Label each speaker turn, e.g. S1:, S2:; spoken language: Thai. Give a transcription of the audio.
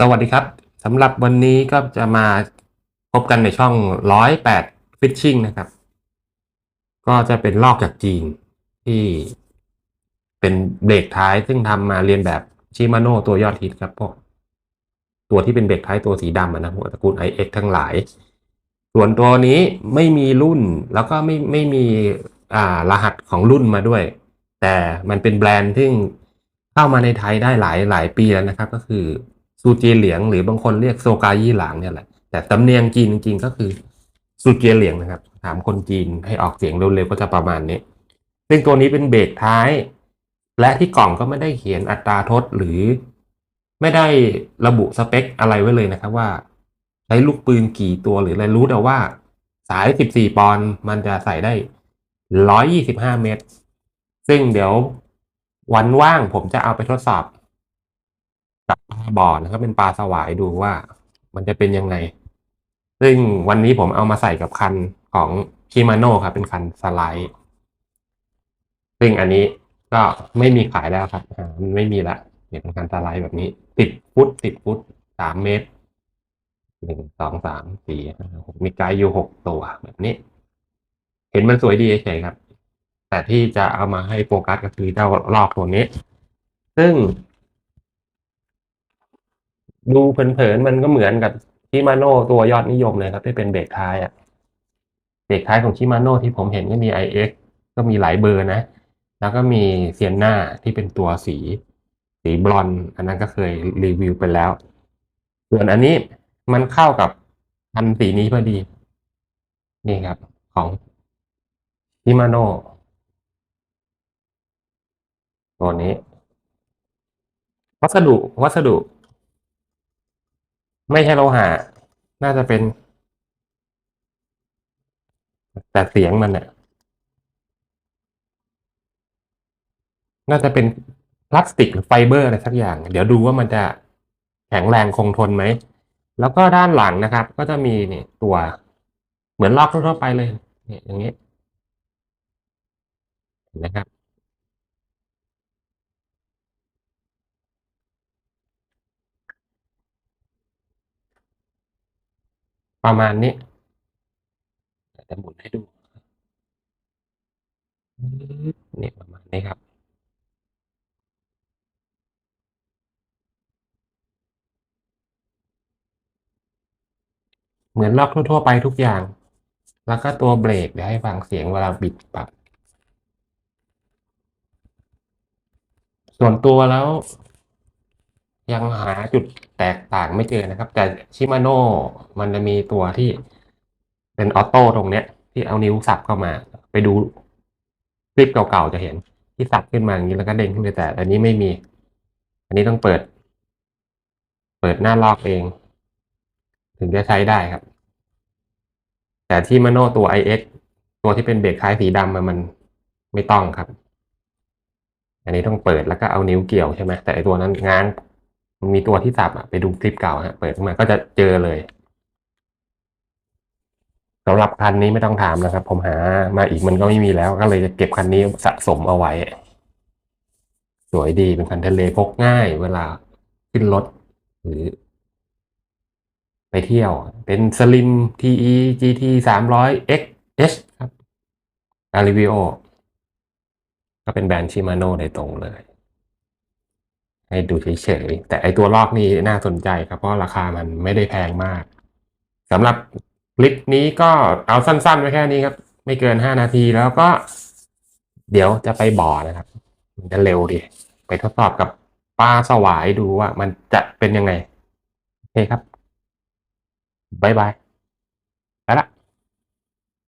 S1: สวัสดีครับสำหรับวันนี้ก็จะมาพบกันในช่องร้อยแปดฟิชชิงนะครับ ก็จะเป็นลอกจากจีนที่เป็นเบรกท้ายซึ่งทำมาเรียนแบบชิมาโน่ตัวยอดฮิตครับพวกตัวที่เป็นเบรกท้ายตัวสีดำอะนะพวกตระกูล iX ทั้งหลาย ส่วนตัวนี้ไม่มีรุ่นแล้วก็ไม่ไม่มีอ่ารหัสของรุ่นมาด้วย แต่มันเป็นแบรนด์ที่เข้ามาในไทยได้หลายหลายปีแล้วนะครับ ก็คือ ซูเจียเหลียง หรือบางคนเรียกโซกายี่หลางเนี่ยแหละ แต่สำเนียงจีนจริงๆก็คือซูเจียเหลียงนะครับ ถามคนจีนให้ออกเสียงเร็วๆก็จะประมาณนี้ ซึ่งตัวนี้เป็นเบรกท้าย และที่กล่องก็ไม่ได้เขียนอัตราทดหรือ ไม่ได้ระบุสเปคอะไรไว้เลยนะครับว่า ใช้ลูกปืนกี่ตัวหรืออะไรรู้แต่ว่าสาย 14 ปอนด์มันจะใส่ได้ 125 เมตร ซึ่งเดี๋ยววันว่างผมจะเอาไปทดสอบ กับปลาบ่อนะครับเป็นปลาสวายดูว่ามันจะเป็นยังไง ซึ่งวันนี้ผมเอามาใส่กับคันของชิมาโน่ครับ เป็นคันสไลด์ ซึ่งอันนี้ก็ไม่มีขายแล้วครับอ่ามันไม่มีละเนี่ยเป็นคันสไลด์แบบนี้ ติดฟุตติดฟุตสามเมตรหนึ่งสองสามสี่ห้าหกมีไกด์อยู่หกตัวแบบนี้ เห็นมันสวยดีเฉยครับ แต่ที่จะเอามาให้โฟกัสก็คือเจ้าลอกตัวนี้ ซึ่ง ดูเผินๆมันก็เหมือนกับชิมาโน่ตัวยอดนิยมเลยครับที่เป็นเบรกท้ายอะเบรกท้ายของชิมาโน่ที่ผมเห็นก็มี iX ก็มีหลายเบอร์นะ แล้วก็มีเซียนนาที่เป็นตัวสี สีบลอนอันนั้นก็เคยรีวิวไปแล้ว ส่วนอันนี้มันเข้ากับพันสีนี้พอดี นี่ครับของชิมาโน่ตัวนี้ วัสดุวัสดุ ไม่ใช่โลหะ น่าจะเป็น แต่เสียงมันเนี่ยน่าจะเป็นพลาสติกหรือไฟเบอร์อะไรสักอย่าง เดี๋ยวดูว่ามันจะแข็งแรงคงทนไหม แล้วก็ด้านหลังนะครับ ก็จะมีเนี่ยตัวเหมือนลอกทั่วๆไปเลยเนี่ยอย่างนี้เห็นนะครับ ประมาณนี้จะหมุนให้ดูนี่ประมาณนี้ครับ เหมือนล็อกทั่วๆไปทุกอย่าง แล้วก็ตัวเบรกเดี๋ยวให้ฟังเสียงเวลาบิดปรับส่วนตัวแล้ว ยังหาจุดแตกต่างไม่เจอนะครับ แต่ชิมาโน่มันจะมีตัวที่เป็นออโต้ตรงเนี้ย ที่เอานิ้วสับเข้ามา ไปดูคลิปเก่าๆจะเห็นที่สับขึ้นมาอย่างนี้แล้วก็เด้งขึ้นไปแต่ อันนี้ไม่มี อันนี้ต้องเปิด เปิดหน้าลอกเอง ถึงจะใช้ได้ครับ แต่ที่มาโน่ตัว iX ตัวที่เป็นเบรกท้ายสีดำมันไม่ต้องครับ อันนี้ต้องเปิดแล้วก็เอานิ้วเกี่ยวใช่ไหมแต่ไอตัวนั้นง้าง มีตัวที่สับอะไปดูคลิปเก่าฮะเปิดขึ้นมาก็จะเจอเลยสำหรับคันนี้ไม่ต้องถามนะครับ ผมหามาอีกมันก็ไม่มีแล้ว ก็เลยจะเก็บคันนี้สะสมเอาไว้ สวยดีเป็นคันทะเลพกง่าย เวลาขึ้นรถหรือ ไปเที่ยว เป็นสลิม TE GT สามร้อย XH ครับอาริวิโอก็เป็นแบรนด์ชิมาโน่โดยตรงเลย ให้ดูเฉยๆ แต่ไอตัวลอกนี่น่าสนใจครับ เพราะราคามันไม่ได้แพงมากสำหรับคลิปนี้ก็เอาสั้นๆไว้แค่นี้ครับ ไม่เกินห้านาทีแล้วก็ เดี๋ยวจะไปบ่อนะครับ มันจะเร็วดี ไปทดสอบกับปลาสวายดูว่ามันจะเป็นยังไง โอเคครับ บ๊ายบาย